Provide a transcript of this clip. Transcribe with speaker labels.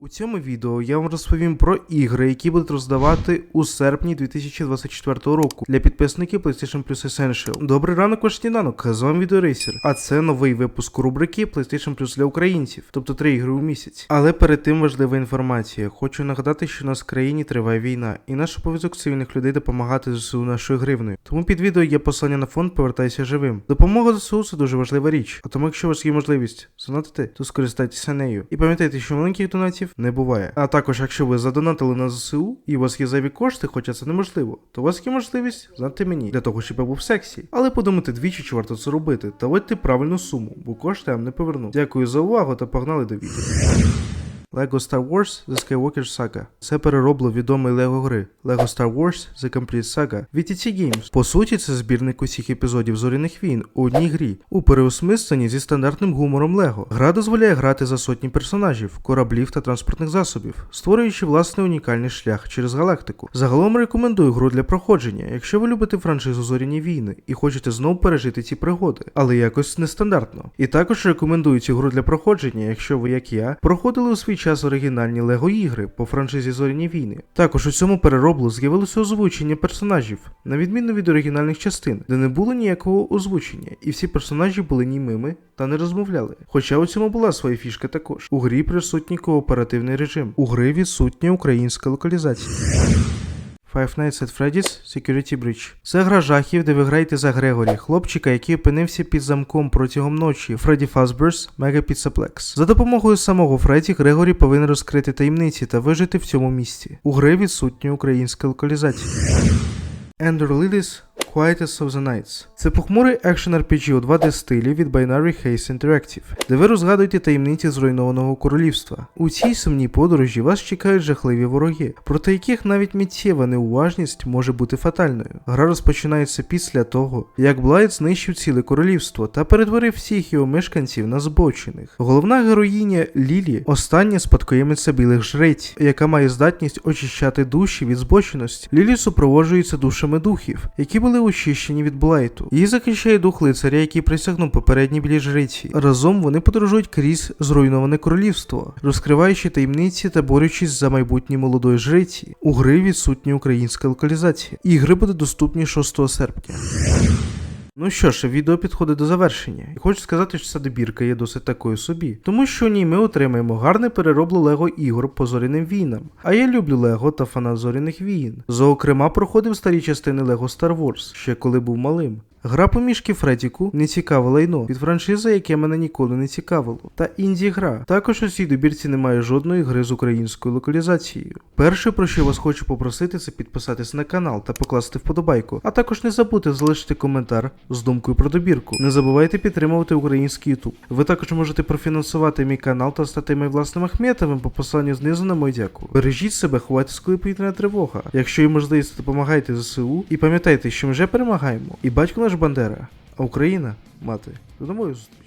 Speaker 1: У цьому відео я вам розповім про ігри, які будуть роздавати у серпні 2024 року для підписників PlayStation Plus Essential. Добрий ранок, ваш сніданок, з вами Відеорейсер. А це новий випуск рубрики PlayStation Plus для українців, тобто три ігри у місяць. Але перед тим важлива інформація. Хочу нагадати, що у нас в країні триває війна, і наш обов'язок цивільних людей допомагати ЗСУ нашою гривною. Тому під відео є посилання на фонд Повертайся живим. Допомога ЗСУ це дуже важлива річ. А тому, якщо у вас є можливість задонатити, то скористайтеся нею. І пам'ятайте, що маленьких донатів не буває. А також, якщо ви задонатили на ЗСУ і у вас є зайві кошти, хоча це неможливо, то у вас є можливість знати мені для того, щоб я був сексі. Але подумайте двічі, чи варто це робити, та вводьте правильну суму, бо кошти вам не поверну. Дякую за увагу та погнали до відео. LEGO Star Wars The Skywalker Saga. Це переробло відомої LEGO гри LEGO Star Wars The Complete Saga від ET Games. По суті, це збірник усіх епізодів зоряних війн у одній грі, у переосмисленні зі стандартним гумором LEGO. Гра дозволяє грати за сотні персонажів, кораблів та транспортних засобів, створюючи власний унікальний шлях через галактику. Загалом рекомендую гру для проходження, якщо ви любите франшизу Зоряні війни і хочете знову пережити ці пригоди, але якось нестандартно. І також рекомендую цю гру для проходження, якщо ви, як я, проходили у свій час оригінальні Лего ігри по франшизі Зоряні війни. Також у цьому перероблу з'явилося озвучення персонажів, на відміну від оригінальних частин, де не було ніякого озвучення, і всі персонажі були німими та не розмовляли. Хоча у цьому була своя фішка також. У грі присутній кооперативний режим, у гри відсутня українська локалізація. Five Nights at Freddy's Security Breach. Це гра жахів, де ви граєте за Грегорі, хлопчика, який опинився під замком протягом ночі Фредді Fazbear's Mega Pizzaplex. За допомогою самого Фредді Грегорі повинен розкрити таємниці та вижити в цьому місці. У гри відсутня українська локалізація. Ender Lilies Quietest of the Nights. Це похмурий екшен RPG у 2D стилі від Binary Haze Interactive, де ви розгадуєте таємниці зруйнованого королівства. У цій сумній подорожі вас чекають жахливі вороги, проти яких навіть миттєва неуважність може бути фатальною. Гра розпочинається після того, як Блайт знищив ціле королівство та перетворив всіх його мешканців на збочених. Головна героїня Лілі остання спадкоємиця білих жрець, яка має здатність очищати душі від збоченості. Лілі супроводжується душами духів, які були очищені від Блайту. Її захищає дух лицаря, який присягнув попередній білі жриці. Разом вони подорожують крізь зруйноване королівство, розкриваючи таємниці та борючись за майбутнє молодої жриці. У гри відсутня українська локалізація. Ігри буде доступні 6 серпня. Ну що ж, відео підходить до завершення, і хочу сказати, що ця добірка є досить такою собі, тому що в ній ми отримаємо гарне переробло Лего ігор по зоряним війнам. А я люблю Лего та фанат зоряних війн. Зокрема, проходив старі частини Лего Star Wars, ще коли був малим. Гра по мішки Фредіку не цікаве лайно від франшизи, яке мене ніколи не цікавило. Та інді гра. Також у цій добірці немає жодної гри з українською локалізацією. Перше, про що вас хочу попросити, це підписатись на канал та покласти вподобайку. А також не забудьте залишити коментар з думкою про добірку. Не забувайте підтримувати український YouTube. Ви також можете профінансувати мій канал та стати моїм власним Ахметовим по посиланню знизу на мою дякую. Бережіть себе, ховайте, коли повітряна тривога. Якщо є можливість, допомагайте ЗСУ і пам'ятайте, що ми вже перемагаємо. І батько наш Бандера, а Україна мати. До нової зустрічі.